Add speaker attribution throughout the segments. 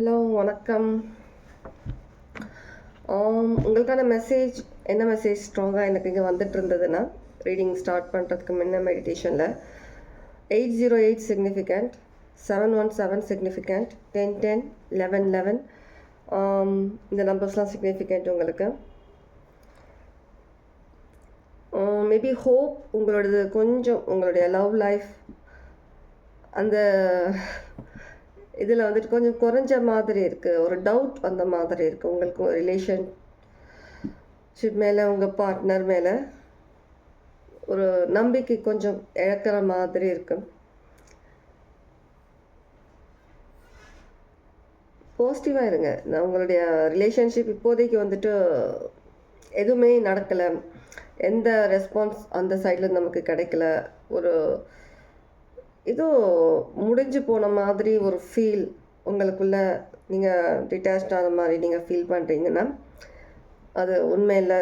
Speaker 1: Hello வணக்கம். உங்களுக்கான message என்ன மெசேஜ் ஸ்ட்ராங்காக எனக்கு இங்கே வந்துட்டு இருந்ததுன்னா ரீடிங் ஸ்டார்ட் பண்ணுறதுக்கு முன்ன மெடிடேஷனில் eight zero eight significant seven one seven significant ten ten eleven eleven இந்த நம்பர்ஸ்லாம் சிக்னிஃபிகண்ட் உங்களுக்கு. மேபி ஹோப் உங்களோடது கொஞ்சம் உங்களுடைய லவ் லைஃப் அந்த இதில் வந்துட்டு கொஞ்சம் குறைஞ்ச மாதிரி இருக்குது ஒரு டவுட் வந்த மாதிரி இருக்குது உங்களுக்கு ரிலேஷன்ஷிப் மேலே உங்கள் பார்ட்னர் மேலே. ஒரு நம்பிக்கை கொஞ்சம் இழக்கிற மாதிரி இருக்கு. பாசிட்டிவாக இருங்க. நான் உங்களுடைய ரிலேஷன்ஷிப் இப்போதைக்கு வந்துட்டு எதுவுமே நடக்கலை. எந்த ரெஸ்பான்ஸ் அந்த சைடில் நமக்கு கிடைக்கல. ஒரு ஏதோ முடிஞ்சு போன மாதிரி ஒரு ஃபீல் உங்களுக்குள்ள நீங்கள் டிட்டாச்ட் ஆன மாதிரி நீங்கள் ஃபீல் பண்ணுறீங்கன்னா அது உண்மையில்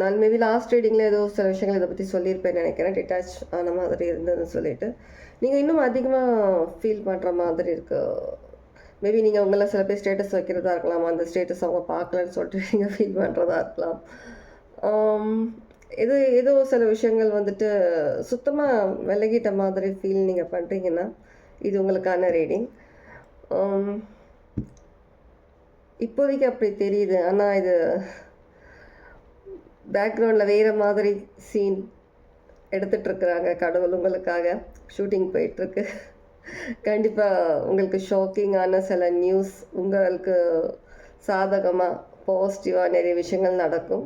Speaker 1: நான் மேபி லாஸ்ட் ரீடிங்கில் ஏதோ சில விஷயங்கள் இதை பற்றி சொல்லியிருப்பேன் நினைக்கிறேன். டிட்டாச் ஆன மாதிரி இருந்ததுன்னு சொல்லிட்டு. நீங்கள் இன்னும் அதிகமாக ஃபீல் பண்ணுற மாதிரி இருக்கு. மேபி நீங்கள் உங்களை சில பேர் ஸ்டேட்டஸ் வைக்கிறதா இருக்கலாம் அந்த ஸ்டேட்டஸ் அவங்க பார்க்கலன்னு சொல்லிட்டு நீங்கள் ஃபீல் பண்ணுறதா இருக்கலாம். Um, ஆம், இது ஏதோ சில விஷயங்கள் வந்துட்டு சுத்தமாக விலகிட்ட மாதிரி ஃபீல் நீங்கள் பண்ணுறீங்கன்னா இது உங்களுக்கான ரீடிங் இப்போதைக்கு அப்படி தெரியுது. ஆனால் இது பேக்ரவுண்டில் வேறு மாதிரி சீன் எடுத்துட்ருக்குறாங்க கடவுள் உங்களுக்காக ஷூட்டிங் போயிட்டுருக்கு. கண்டிப்பாக உங்களுக்கு ஷாக்கிங்கான சில நியூஸ் உங்களுக்கு சாதகமாக பாசிட்டிவாக நிறைய விஷயங்கள் நடக்கும்.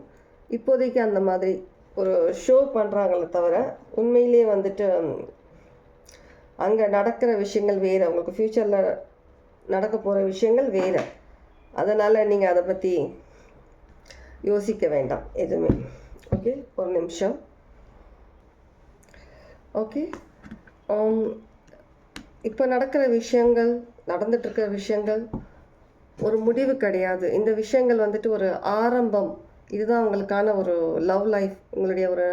Speaker 1: இப்போதைக்கு அந்த மாதிரி ஒரு ஷோ பண்ணுறாங்களே தவிர உண்மையிலேயே வந்துட்டு அங்கே நடக்கிற விஷயங்கள் வேறு. உங்களுக்கு ஃப்யூச்சரில் நடக்க போகிற விஷயங்கள் வேறு. அதனால் நீங்கள் அதை பற்றி யோசிக்க வேண்டாம் எதுவுமே. ஓகே ஒரு நிமிஷம். ஓகே um, இப்போ நடக்கிற விஷயங்கள் நடந்துட்டுருக்கிற விஷயங்கள் ஒரு முடிவு கிடையாது. இந்த விஷயங்கள் வந்துட்டு ஒரு ஆரம்பம். இதுதான் உங்களுக்கான ஒரு லவ் லைஃப் உங்களுடைய ஒரு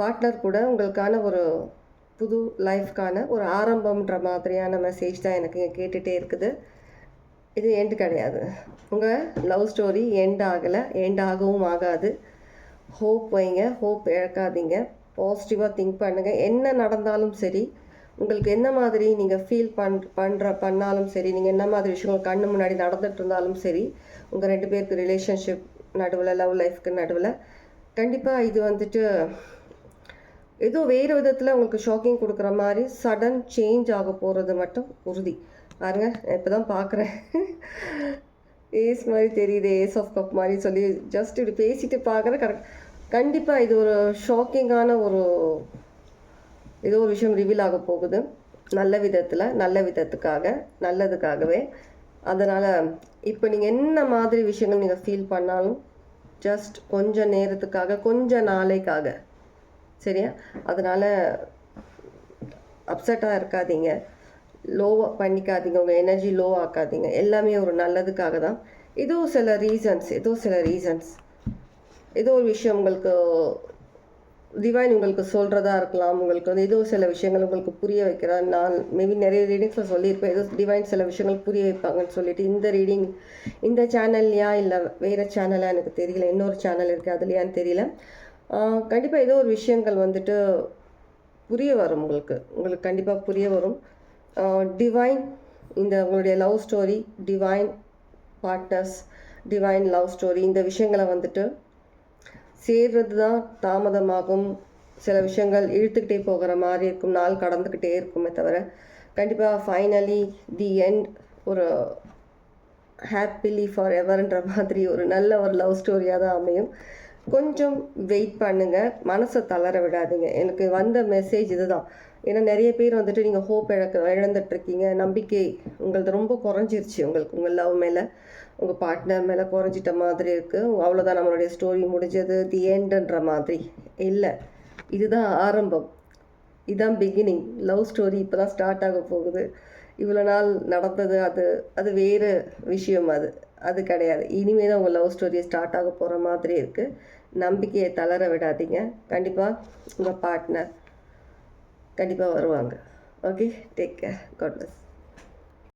Speaker 1: பார்ட்னர் கூட உங்களுக்கான ஒரு புது லைஃப்க்கான ஒரு ஆரம்பம்ன்ற மாதிரியான மெசேஜ் தான் எனக்கு இங்கே கேட்டுகிட்டே இருக்குது. இது எண்டு கிடையாது. உங்கள் லவ் ஸ்டோரி எண்ட் ஆகலை எண்ட் ஆகவும் ஆகாது. ஹோப் வைங்க ஹோப் இழக்காதீங்க. பாசிட்டிவாக திங்க் பண்ணுங்கள் என்ன நடந்தாலும் சரி உங்களுக்கு என்ன மாதிரி நீங்கள் ஃபீல் பண் பண்ணுற பண்ணாலும் சரி நீங்கள் என்ன மாதிரி விஷயங்கள் கண்ணு முன்னாடி நடந்துட்டு இருந்தாலும் சரி உங்கள் ரெண்டு பேருக்கு ரிலேஷன்ஷிப் நடுவில் லவ் லைஃப்க்கு நடுவில். கண்டிப்பாக இது வந்துட்டு ஏதோ வேறு விதத்தில் உங்களுக்கு ஷாக்கிங் கொடுக்குற மாதிரி சடன் சேஞ்ச் ஆக போகிறது மட்டும் உறுதி. பாருங்க இப்போ தான் பார்க்குறேன் ஏஸ் மாதிரி தெரியுது ஏஸ் ஆஃப் கப் மாதிரி சொல்லி ஜஸ்ட் இப்படி பேசிட்டு பார்க்குறேன் கரெக்ட் கண்டிப்பாக இது ஒரு ஷாக்கிங்கான ஒரு ஏதோ ஒரு விஷயம் ரிவீல் ஆக போகுது. நல்ல விதத்தில் நல்ல விதத்துக்காக நல்லதுக்காகவே. அதனால் இப்போ நீங்கள் என்ன மாதிரி விஷயங்கள் நீங்கள் ஃபீல் பண்ணாலும் ஜஸ்ட் கொஞ்ச நேரத்துக்காக கொஞ்ச நாளைக்காக சரியா? அதனால் அப்செட்டாக இருக்காதீங்க. லோவாக பண்ணிக்காதீங்க. உங்கள் எனர்ஜி லோ ஆக்காதீங்க. எல்லாமே ஒரு நல்லதுக்காக தான். ஏதோ சில ரீசன்ஸ் ஏதோ சில ரீசன்ஸ் ஏதோ ஒரு விஷயம் உங்களுக்கு டிவைன் உங்களுக்கு சொல்கிறதா இருக்கலாம். உங்களுக்கு வந்து ஏதோ சில விஷயங்கள் உங்களுக்கு புரிய வைக்கிறா நான் மேபி நிறைய ரீடிங்ஸில் சொல்லியிருப்பேன். ஏதோ டிவைன் சில விஷயங்கள் புரிய வைப்பாங்கன்னு சொல்லிட்டு இந்த ரீடிங் இந்த சேனல்லையா இல்லை வேறு சேனலாக எனக்கு தெரியல. இன்னொரு சேனல் இருக்குது அதுலையான்னு தெரியல. கண்டிப்பாக ஏதோ ஒரு விஷயங்கள் வந்துட்டு புரிய வரும் உங்களுக்கு. உங்களுக்கு கண்டிப்பாக புரிய வரும். டிவைன் இந்த உங்களுடைய love story divine partners divine love story இந்த விஷயங்களை வந்துட்டு சேர்றது தான் தாமதமாகும். சில விஷயங்கள் இழுத்துக்கிட்டே போகிற மாதிரி இருக்கும். நாள் கடந்துக்கிட்டே இருக்குமே தவிர கண்டிப்பாக ஃபைனலி தி எண்ட் ஒரு ஹாப்பிலி ஃபார் எவர்ன்ற மாதிரி ஒரு நல்ல ஒரு லவ் ஸ்டோரியாக தான் அமையும். கொஞ்சம் வெயிட் பண்ணுங்கள் மனசை தளர விடாதுங்க. எனக்கு வந்த மெசேஜ் இதுதான். ஏன்னா நிறைய பேர் வந்துட்டு நீங்கள் ஹோப் இழக்க இழந்துட்டுருக்கீங்க நம்பிக்கை உங்களது ரொம்ப குறைஞ்சிருச்சு. உங்களுக்கு உங்கள் லவ் மேலே உங்கள் பார்ட்னர் மேலே குறைஞ்சிட்ட மாதிரி இருக்குது அவ்வளோதான் நம்மளுடைய ஸ்டோரி முடிஞ்சது. தி எண்டுன்ற மாதிரி. இல்லை. இதுதான் ஆரம்பம். இதுதான் பிகினிங் லவ் ஸ்டோரி இப்போ தான் ஸ்டார்ட் ஆக போகுது. இவ்வளோ நாள் நடந்தது அது. அது வேறு விஷயம் அது. அது கிடையாது. இனிமேல் தான் உங்கள் லவ் ஸ்டோரி ஸ்டார்ட் ஆக போகிற மாதிரி இருக்குது நம்பிக்கையை தளர விடாதீங்க. கண்டிப்பாக உங்கள் பார்ட்னர் கண்டிப்பாக வருவாங்க. Okay take care god bless